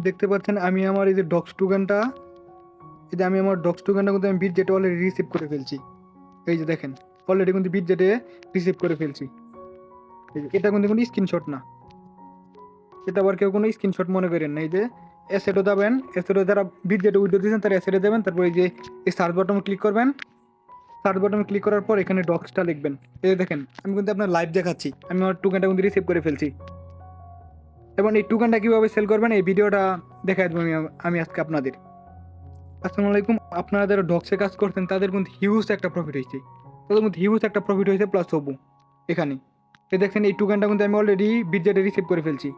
দেখতে পাচ্ছেন আমি আমার এই যে ডক্স টোকেনটা এই যে আমি আমার ডক্স টোকেনটা কিন্তু আমি বিট জেটে অলরেডি রিসিভ করে ফেলছি। এই যে দেখেন অলরেডি কিন্তু বিট জেটে রিসিভ করে ফেলছি। এটা কিন্তু কোনো স্ক্রিনশট না। এটা আবার কেউ কোনো স্ক্রিনশট মনে করেন না। এই যে অ্যাসেটও যাবেন অ্যাসেটও যারা বিট জেটে উইডো দিয়েছেন, তারা অ্যাসেটে দেবেন, তারপর এই যে এই সার্চ বাটনে ক্লিক করবেন। সার্চ বাটনে ক্লিক করার পর এখানে ডক্সটা লিখবেন। এই যে দেখেন, আমি কিন্তু আপনার লাইভ দেখাচ্ছি। আমি আমার টোকেনটা কিন্তু রিসিভ করে ফেলছি। এবং এই টোকেনটা কীভাবে সেল করবেন, এই ভিডিওটা দেখাই দেবো আমি আমি আজকে আপনাদের। আসসালামু আলাইকুম। আপনারা যারা ডক্সে কাজ করছেন, তাদের কিন্তু হিউজ একটা প্রফিট হয়েছে। তাদের কিন্তু হিউজ একটা প্রফিট হয়েছে প্লাস হবু, এখানে। এই দেখছেন এই টোকেনটা কিন্তু আমি অলরেডি বিজেটে রিসিভ করে ফেলছি।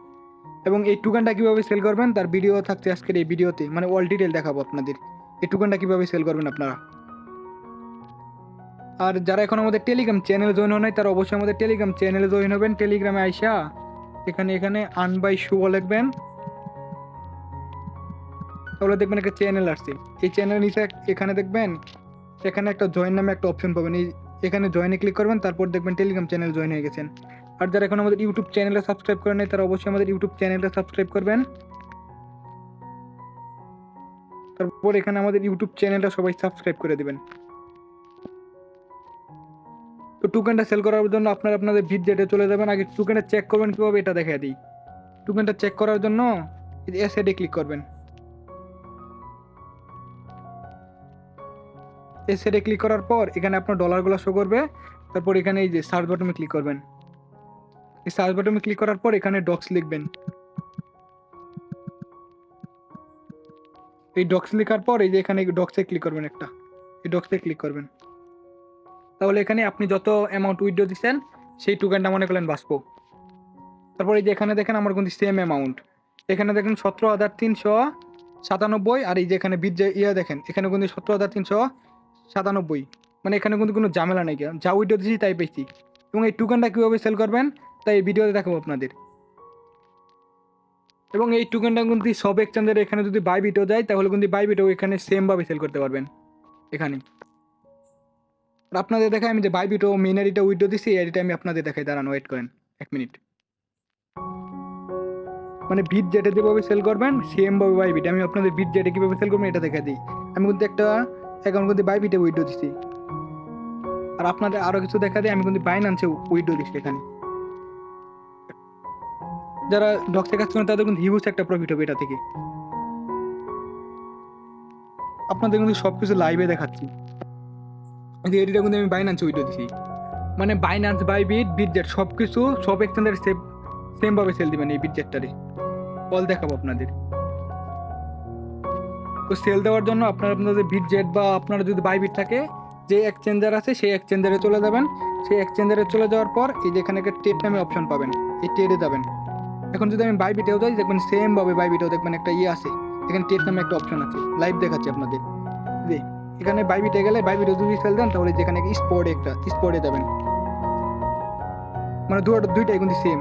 এবং এই টোকেনটা কীভাবে সেল করবেন, তার ভিডিও থাকছে আজকের এই ভিডিওতে। মানে অল ডিটেল দেখাবো আপনাদের। এই টোকেনটা কীভাবে সেল করবেন আপনারা। আর যারা এখন আমাদের টেলিগ্রাম চ্যানেল জয়েন হয় তারা অবশ্যই আমাদের টেলিগ্রাম চ্যানেলে জয়েন হবেন। টেলিগ্রামে আইসা এখানে এখানে আন বাই শুভ লিখবেন। তাহলে দেখবেন একটা চ্যানেল আসছে। এই চ্যানেলের নিচে এখানে দেখবেন, এখানে একটা জয়েন নামে একটা অপশন পাবেন। এই এখানে জয়েনে ক্লিক করবেন, তারপর দেখবেন টেলিগ্রাম চ্যানেল জয়েন হয়ে গেছেন। আর যারা এখন আমাদের ইউটিউব চ্যানেলে সাবস্ক্রাইব করেন তারা অবশ্যই আমাদের ইউটিউব চ্যানেলটা সাবস্ক্রাইব করবেন। তারপর এখানে আমাদের ইউটিউব চ্যানেলটা সবাই সাবস্ক্রাইব করে দিবেন। তো টোকেনটা সেল করার জন্য আপনারা আপনাদের ভিড জেটে চলে যাবেন। আগে টোকেনটা চেক করবেন, কীভাবে এটা দেখা দিই। টোকেনটা চেক করার জন্য এসএডে ক্লিক করবেন। এসএডে ক্লিক করার পর এখানে আপনার ডলারগুলো শো করবে। তারপর এখানে এই যে সার্চ বাটনে ক্লিক করবেন। এই সার্চ বাটনে ক্লিক করার পর এখানে ডক্স লিখবেন। এই ডক্স লেখার পর এই যে এখানে ডক্সে ক্লিক করবেন একটা। এই ডক্সে ক্লিক করবেন। তাহলে এখানে আপনি যত অ্যামাউন্ট উইথড্র দিচ্ছেন, সেই টোকেনটা মনে করলেন বাঁচবো। তারপর এই যে এখানে দেখেন আমার কিন্তু সেম অ্যামাউন্ট এখানে দেখেন সতেরো হাজার তিনশো সাতানব্বই আর এই যে এখানে বিদ ইয়ে দেখেন, এখানে কিন্তু সতেরো হাজার তিনশো সাতানব্বই। মানে এখানে কিন্তু কোনো ঝামেলা নেই যা উইড্রো দিয়েছি তাই পেয়েছি এবং এই টোকেনটা কীভাবে সেল করবেন, তাই এই ভিডিওতে দেখাবো আপনাদের। এবং এই টোকেনটা কিন্তু সব এক্সচেঞ্জের এখানে যদি বাই বিটেও যায়, তাহলে কিন্তু বাই বিটেও এখানে সেমভাবে সেল করতে পারবেন। এখানে। আপনাদের দেখায় আমি যে বাই বিটো মেন আইডিটা উইড্রো দিছি এডিটা আমি আপনাদের দেখাই, দাঁড়ান ওয়েট করেন, এক মিনিট মানে বিট জেটে যেভাবে সেল করবেন সেম ভাবে বাই বিট আমি আপনাদের বিট জেটে কীভাবে সেল করবেন, এটা দেখা দিই। আমি কিন্তু একটা অ্যাকাউন্ট কিন্তু বাই বিটে উইড্রো দিছি। আর আপনাদের আরও কিছু দেখা দিই, আমি কিন্তু বাইনান্সে উইড্রো দিচ্ছি এখানে। যারা ডক্সে কাজ করেন, তাদের কিন্তু হিউজ একটা প্রফিট হবে এটা থেকে। আপনাদের কিন্তু সব কিছু লাইভে দেখাচ্ছি। যে এডিটা কিন্তু আমি বাইনান্সে উইড্রো দিছি মানে বাইনান্স বাই বিট বিটজেট সব কিছু সব এক্সচেঞ্জের সেম সেমভাবে সেল দিবেন এই বিটজেটটারে কল দেখাবো আপনাদের। তো সেল দেওয়ার জন্য আপনার আপনাদের বিটজেট বা আপনার যদি বাই বিট থাকে, যে এক্সচেঞ্জার আছে সেই এক্সচেঞ্জারে চলে যাবেন। সেই এক্সচেঞ্জারে চলে যাওয়ার পর এই যে এখানে একটা টেট নামে অপশন পাবেন, এই টেটে যাবেন। এখন যদি আমি বাই বিটেও যাই, দেখবেন সেম ভাবে বাই বিটেও দেখবেন একটা ইয়ে আছে। এখানে টেট নামে একটা অপশন আছে। লাইভ দেখাচ্ছি আপনাদের। যে এখানে বাইবিটে গেলে বাইবিটে যদি সেল দেন তাহলে যেখানে স্পোর্টে একটা, স্পোর্টে দেবেন মানে দুটো দুইটাই কিন্তু সেম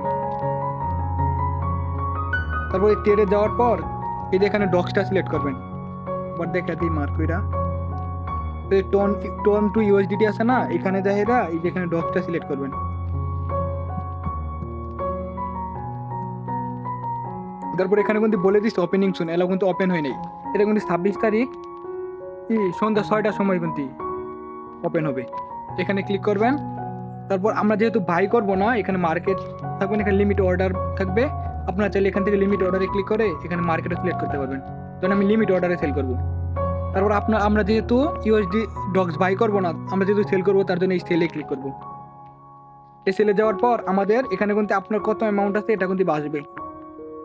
তারপর টেরে যাওয়ার পর, এই এখানে ডক্সটা সিলেক্ট করবেন। আবার দেখা দিই মার্কুইরা এই টোন টোন টু ইউএসডিটি আছে না, এখানে দেখেরা এই যে এখানে ডক্সটা সিলেক্ট করবেন। তারপর এখানে কিন্তু বলে দিস ওপেনিং শুন এলা কিন্তু ওপেন হয় নাই এটা কিন্তু ছাব্বিশ তারিখ। ই, সন্ধ্যা ছয়টার সময় কিন্তু ওপেন হবে। এখানে ক্লিক করবেন। তারপর আমরা যেহেতু বাই করব না, এখানে মার্কেট থাকবেন এখানে লিমিট অর্ডার থাকবে। আপনারা চাইলে এখান থেকে লিমিট অর্ডারে ক্লিক করে এখানে মার্কেটে সিলেক্ট করতে পারবেন। তখন আমি লিমিট অর্ডারে সেল করব। তারপর আপনার আমরা যেহেতু ইউএসডি ডগস বাই করব না, আমরা যেহেতু সেল করব, তার জন্য এই সেলে ক্লিক করব। এই সেলে যাওয়ার পর আমাদের এখানে কিন্তু আপনার কত অ্যামাউন্ট আছে, এটা কিন্তু বাসবে।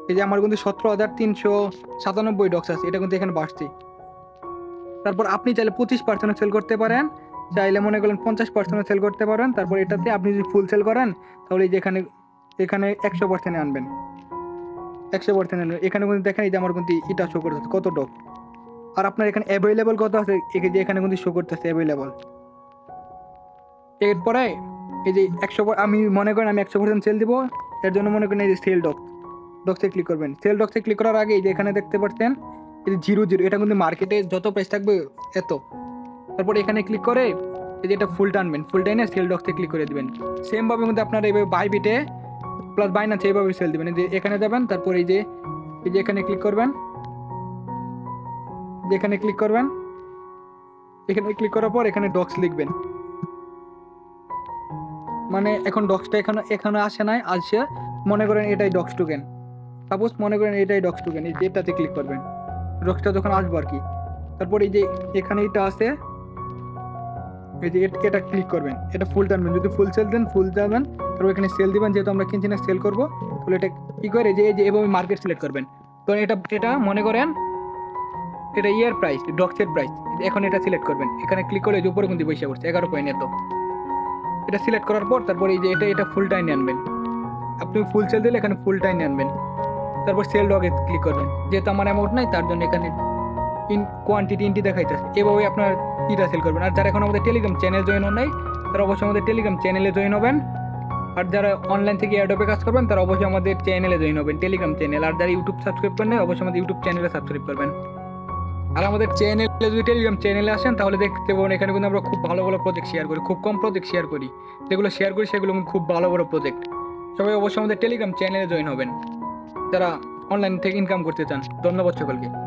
এই যে আমার কিন্তু সতেরো হাজার তিনশো সাতানব্বই ডক্স আছে, এটা কিন্তু এখানে বাড়ছে তারপর আপনি চাইলে পঁচিশ পার্সেন্ট সেল করতে পারেন। চাইলে মনে করেন পঞ্চাশ পার্সেন্ট সেল করতে পারেন। তারপর এটাতে আপনি যদি ফুল সেল করেন, তাহলে এই যে এখানে এখানে একশো পার্সেন্টে আনবেন। একশো পার্সেন্ট আনবেন। এখানে কিন্তু দেখেন এই যে আমার কিন্তু এটা শো করতেছে, কত ডক আর আপনার এখানে অ্যাভেলেবল কত আছে? যে এখানে কিন্তু শো করতেছে অ্যাভেলেবল এরপরে এই যে একশো আমি মনে করেন আমি একশো পার্সেন্ট সেল দেবো। এর জন্য মনে করেন এই যে সেল ডক ডক্সে ক্লিক করবেন। সেল ডক্সে ক্লিক করার আগে এই যে এখানে দেখতে পাচ্ছেন এই যে জিরো জিরো এটা কিন্তু মার্কেটে যত প্রাইস থাকবে এত। তারপর এখানে ক্লিক করে এই যে এটা ফুল টানবেন ফুল টাইনে সেল ডক্সে ক্লিক করে দিবেন। সেমভাবে কিন্তু আপনারা এইভাবে বাই বিটে প্লাস বাইনান্সে এইভাবে সেল দিবেন। এই যে এখানে যাবেন, তারপর এই যে এই যে এখানে ক্লিক করবেন। যেখানে ক্লিক করবেন, এখানে ক্লিক করার পর এখানে ডক্স লিখবেন। মানে এখন ডক্সটা এখানে এখানে আসে নাই আসছে মনে করেন এটাই ডক্স টোকেন সাপোজ মনে করেন এটাই ডক্স টোকেন এই যে এটাতে ক্লিক করবেন। ডক্সটা যখন আসব আর কি, তারপর এই যে এখানে এটা আছে, এই যে এট- ক্লিক করবেন, এটা ফুল টানবেন, যদি ফুল সেল দেন ফুল যাবেন তারপর এখানে সেল দিবেন, যেহেতু আমরা কিনছি না সেল করব, তাহলে এটা কী করে যে, এই যে, এভাবে মার্কেট সিলেক্ট করবেন। তো এটা এটা মনে করেন, এটা ইয়ার প্রাইস ডক্সের প্রাইস এখন এটা সিলেক্ট করবেন, এখানে ক্লিক করে যে উপরে কিন্তু পয়সা করছে এগারো পয়েন্ট এত। এটা সিলেক্ট করার পর, তারপর এই যে এটা এটা ফুল টাইম আনবেন। আপনি ফুল সেল দিলে এখানে ফুল টাইম আনবেন। তারপর সেল ডগে ক্লিক করবেন। যেহেতু আমার অ্যামাউন্ট নাই, তার জন্য এখানে ইন কোয়ান্টিটি ইনটি দেখাইতেছে। এভাবে আপনার ইটা সেল করবেন। আর যারা এখন আমাদের টেলিগ্রাম চ্যানেল জয়েন হন নাই, তারা অবশ্যই আমাদের টেলিগ্রাম চ্যানেলে জয়েন হবেন। আর যারা অনলাইন থেকে অ্যাডোপে কাজ করবেন, তারা অবশ্যই আমাদের চ্যানেলে জয়েন হবেন টেলিগ্রাম চ্যানেল আর যারা ইউটিউব সাবস্ক্রাইব করেন অবশ্যই আমাদের ইউটিউব চ্যানেলে সাবস্ক্রাইব করবেন। আর আমাদের চ্যানেলে যদি টেলিগ্রাম চ্যানেলে আসেন, তাহলে দেখতে পাবেন এখানে কিন্তু আমরা খুব ভালো ভালো প্রজেক্ট শেয়ার করি, খুব কম প্রজেক্ট শেয়ার করি। যেগুলো শেয়ার করি, সেগুলো খুব ভালো বড় প্রজেক্ট সবাই অবশ্যই আমাদের টেলিগ্রাম চ্যানেলে জয়েন হবেন। যারা অনলাইন থেকে ইনকাম করতে চান ধন্যবাদ সকলকে।